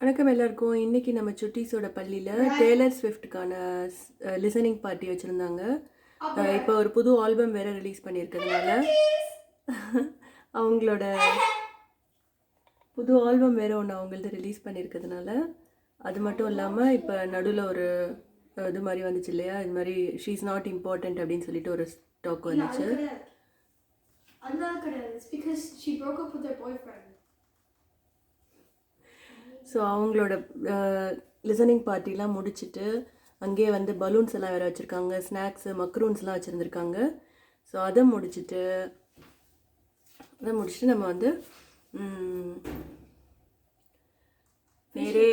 வணக்கம் எல்லாருக்கும். இன்னைக்கு நம்ம சுட்டீஸோட பள்ளியில் டேலர் ஸ்விஃப்ட்டுக்கான லிசனிங் பார்ட்டி வச்சுருந்தாங்க. இப்போ ஒரு புது ஆல்பம் வேற ரிலீஸ் பண்ணியிருக்கிறதுனால. அவங்களோட புது ஆல்பம் வேற ஒன்று அவங்கள்ட்ட ரிலீஸ் பண்ணியிருக்கிறதுனால. அது மட்டும் இல்லாமல் இப்போ நடுவில் ஒரு இது மாதிரி வந்துச்சு இல்லையா? இது மாதிரி ஷீ இஸ் நாட் இம்பார்ட்டன்ட் அப்படின்னு சொல்லிட்டு ஒரு ஸ்டாக் வந்துச்சு. it. It's because she broke up with her boyfriend. So அவங்களோட லிசனிங் பார்ட்டிலாம் முடிச்சுட்டு அங்கேயே வந்து பலூன்ஸ் எல்லாம் வேறு வச்சுருக்காங்க ஸ்நாக்ஸு மக்ரூன்ஸ்லாம் வச்சுருந்துருக்காங்க. ஸோ அதை முடிச்சுட்டு அதை முடிச்சுட்டு நம்ம வந்து நேரே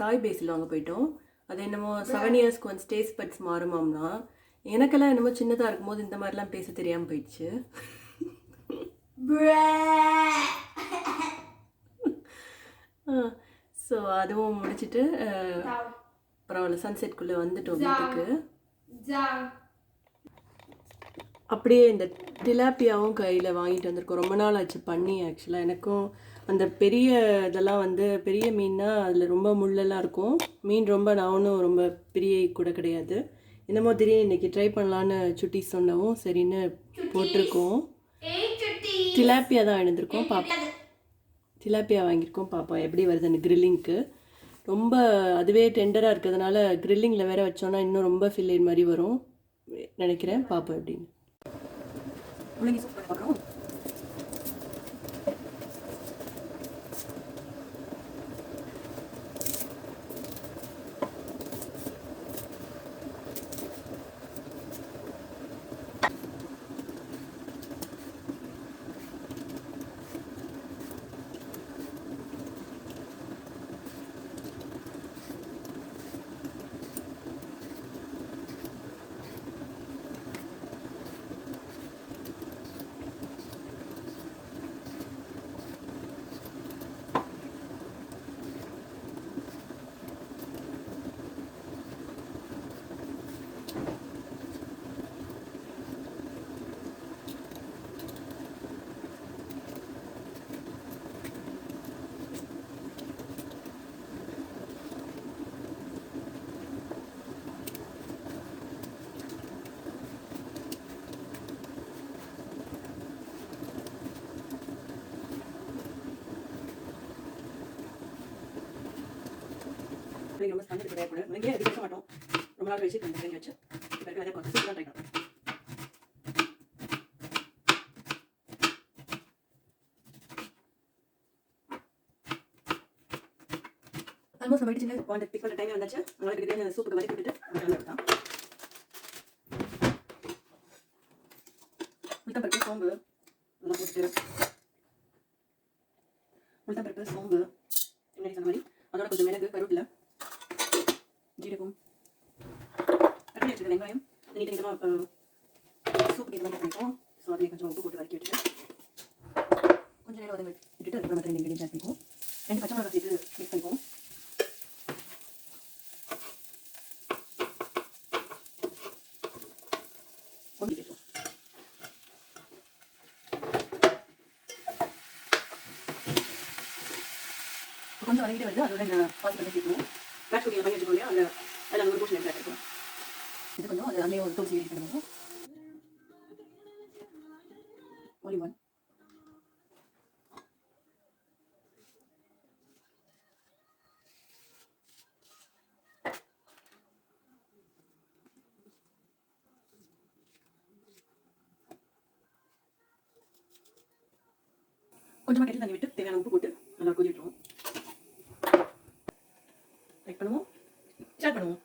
தாய் பேசில் வாங்க போயிட்டோம். அது என்னமோ செவன் இயர்ஸ்க்கு வந்து ஸ்டேஸ் பட்ஸ் மாறுமாம்னா. எனக்கெல்லாம் என்னமோ சின்னதாக இருக்கும்போது இந்த மாதிரிலாம் பேச தெரியாமல் போயிடுச்சு ஸோ அதுவும் முடிச்சுட்டு. பரவாயில்ல சன்செட்குள்ளே வந்துட்டோம் வீட்டுக்கு. அப்படியே இந்த டிலாப்பியாவும் கையில் வாங்கிட்டு வந்திருக்கோம். ரொம்ப நாள் ஆச்சு பண்ணி ஆக்சுவலாக எனக்கும் அந்த பெரிய இதெல்லாம் வந்து பெரிய மீன்னா அதில் ரொம்ப முள்ளெல்லாம் இருக்கும். மீன் ரொம்ப நானும் ரொம்ப பெரிய கூட கிடையாது. என்னமோ திடீர்னு இன்னைக்கு ட்ரை பண்ணலான்னு சுட்டி சொன்னவும் சரின்னு போட்டிருக்கோம். டிலாப்பியா தான் எழுந்திருக்கோம் பாப்பா டிலாப்பியா வாங்கியிருக்கோம். பாப்பா எப்படி வருதுன்னு கிரில்லிங்க்கு ரொம்ப அதுவே டெண்டராக இருக்கிறதுனால கிரில்லிங்கில் வேறு வச்சோன்னா இன்னும் ரொம்ப ஃபில்லேட் மாதிரி வரும். நினைக்கிறேன் பாப்பா எப்படின்னு. முள்ளங்கி சூப் பண்ண பார்க்குறோம் பிள்ளைங்க ரொம்ப ஸ்டாண்டர்ட் கிடையாது கூட முன்னாடியே அது பேச மாட்டோம். ரொம்ப நாள் கழிச்சு இந்த பிள்ளைங்க வச்சு இப்போ இருக்கிற அதே கொஞ்சம் சூப்பராக ட்ரை பண்ணோம் ஆல்மோஸ்ட் நம்ம வீட்டு சின்ன பாண்ட் பிக் பண்ணுற டைமே வந்தாச்சு. உங்களுக்கு கிட்டே சூப்புக்கு வரைக்கும் விட்டுட்டு நம்ம எடுத்தான் உளுத்தம்பருப்பு சோம்பு. இதெல்லாம் போட்டுட்டு. உளுத்தம்பருப்பு சோம்பு. இதெல்லாம் இது ஸோ அதில் கொஞ்சம் உப்பு போட்டு வதக்கி விட்டுட்டு கொஞ்சம் நேரம் அதை விட்டுட்டு அதுக்கப்புறம் மற்ற இன்கிரீடியன்ஸ் ஆட் பண்ணிப்போம் ரெண்டு பச்சை மிளகாய் சேர்த்து மிக்ஸ் பண்ணிப்போம் கொஞ்சம் கேட்போம் வதங்கிட்டு வருது. அதோட நான் பாசி பண்ணி சேர்க்கணும். மேட்ச் குட்டியில் பண்ணி வச்சுக்கோங்க அதில் அதில் ஒரு போர்ஷன் எடுத்து எடுத்துக்கலாம் இது கொஞ்சம் அது அதுலேயே ஒரு தோசி பண்ணுவோம் கொஞ்சமாக கெட்டி தண்ணி விட்டு தேவையான உப்பு போட்டு நல்லா கொதி விட்டுருவோம் லைக் பண்ணுவோம். ஷேர் பண்ணுவோம்.